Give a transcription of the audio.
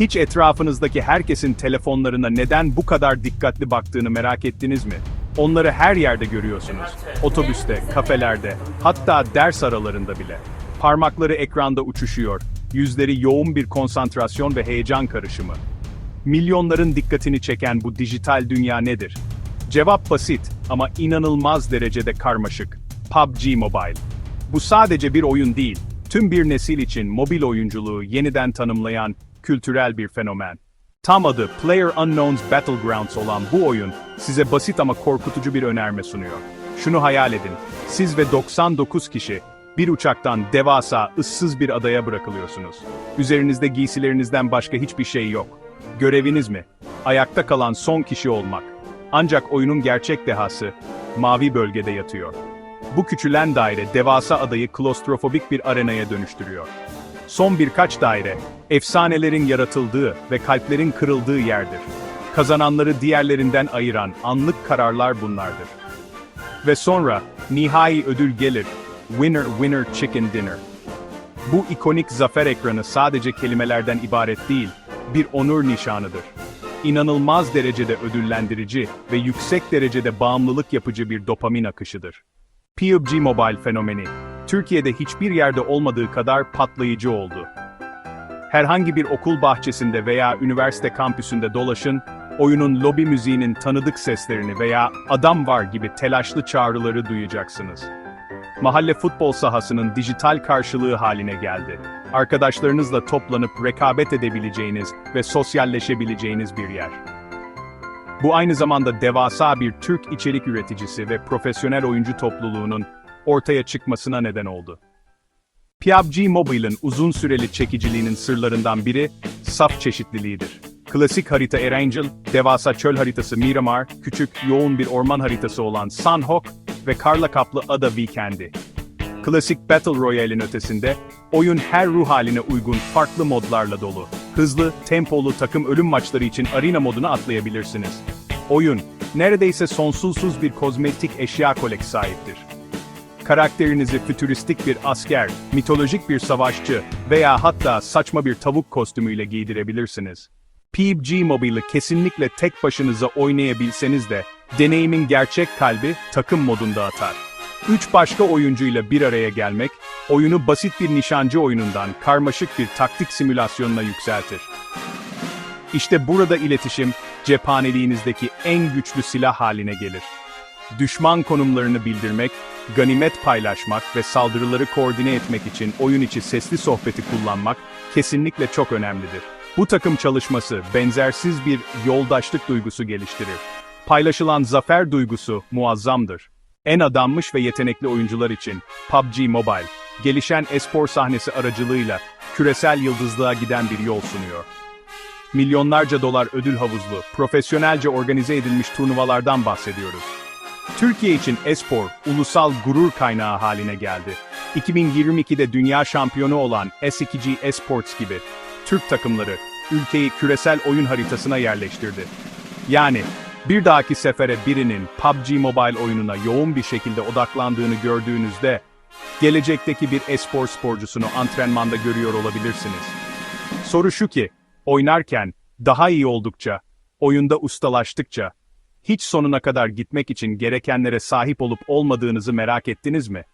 Hiç etrafınızdaki herkesin telefonlarına neden bu kadar dikkatli baktığını merak ettiniz mi? Onları her yerde görüyorsunuz. Otobüste, kafelerde, hatta ders aralarında bile. Parmakları ekranda uçuşuyor. Yüzleri yoğun bir konsantrasyon ve heyecan karışımı. Milyonların dikkatini çeken bu dijital dünya nedir? Cevap basit ama inanılmaz derecede karmaşık. PUBG Mobile. Bu sadece bir oyun değil, tüm bir nesil için mobil oyunculuğu yeniden tanımlayan kültürel bir fenomen. Tam adı PlayerUnknown's Battlegrounds olan bu oyun size basit ama korkutucu bir önerme sunuyor. Şunu hayal edin, siz ve 99 kişi bir uçaktan devasa, ıssız bir adaya bırakılıyorsunuz. Üzerinizde giysilerinizden başka hiçbir şey yok. Göreviniz mi? Ayakta kalan son kişi olmak. Ancak oyunun gerçek dehası, mavi bölgede yatıyor. Bu küçülen daire devasa adayı klostrofobik bir arenaya dönüştürüyor. Son birkaç daire, efsanelerin yaratıldığı ve kalplerin kırıldığı yerdir. Kazananları diğerlerinden ayıran anlık kararlar bunlardır. Ve sonra, nihai ödül gelir, Winner Winner Chicken Dinner. Bu ikonik zafer ekranı sadece kelimelerden ibaret değil, bir onur nişanıdır. İnanılmaz derecede ödüllendirici ve yüksek derecede bağımlılık yapıcı bir dopamin akışıdır. PUBG Mobile fenomeni, Türkiye'de hiçbir yerde olmadığı kadar patlayıcı oldu. Herhangi bir okul bahçesinde veya üniversite kampüsünde dolaşın, oyunun lobi müziğinin tanıdık seslerini veya adam var gibi telaşlı çağrıları duyacaksınız. Mahalle futbol sahasının dijital karşılığı haline geldi. Arkadaşlarınızla toplanıp rekabet edebileceğiniz ve sosyalleşebileceğiniz bir yer. Bu aynı zamanda devasa bir Türk içerik üreticisi ve profesyonel oyuncu topluluğunun ortaya çıkmasına neden oldu. PUBG Mobile'ın uzun süreli çekiciliğinin sırlarından biri, saf çeşitliliğidir. Klasik harita Erangel, devasa çöl haritası Miramar, küçük, yoğun bir orman haritası olan Sunhawk ve karla kaplı ada Weekend'i. Klasik Battle Royale'in ötesinde, oyun her ruh haline uygun farklı modlarla dolu. Hızlı, tempolu takım ölüm maçları için arena moduna atlayabilirsiniz. Oyun, neredeyse sonsuzsuz bir kozmetik eşya kolek sahiptir. Karakterinizi fütüristik bir asker, mitolojik bir savaşçı veya hatta saçma bir tavuk kostümüyle giydirebilirsiniz. PUBG Mobile'ı kesinlikle tek başınıza oynayabilseniz de, deneyimin gerçek kalbi takım modunda atar. Üç başka oyuncuyla bir araya gelmek, oyunu basit bir nişancı oyunundan karmaşık bir taktik simülasyonuna yükseltir. İşte burada iletişim, cephaneliğinizdeki en güçlü silah haline gelir. Düşman konumlarını bildirmek, ganimet paylaşmak ve saldırıları koordine etmek için oyun içi sesli sohbeti kullanmak kesinlikle çok önemlidir. Bu takım çalışması benzersiz bir yoldaşlık duygusu geliştirir. Paylaşılan zafer duygusu muazzamdır. En adanmış ve yetenekli oyuncular için PUBG Mobile, gelişen espor sahnesi aracılığıyla küresel yıldızlığa giden bir yol sunuyor. Milyonlarca dolar ödül havuzlu, profesyonelce organize edilmiş turnuvalardan bahsediyoruz. Türkiye için espor, ulusal gurur kaynağı haline geldi. 2022'de dünya şampiyonu olan S2G Esports gibi Türk takımları ülkeyi küresel oyun haritasına yerleştirdi. Yani bir dahaki sefere birinin PUBG Mobile oyununa yoğun bir şekilde odaklandığını gördüğünüzde gelecekteki bir espor sporcusunu antrenmanda görüyor olabilirsiniz. Soru şu ki, oynarken daha iyi oldukça, oyunda ustalaştıkça hiç sonuna kadar gitmek için gerekenlere sahip olup olmadığınızı merak ettiniz mi?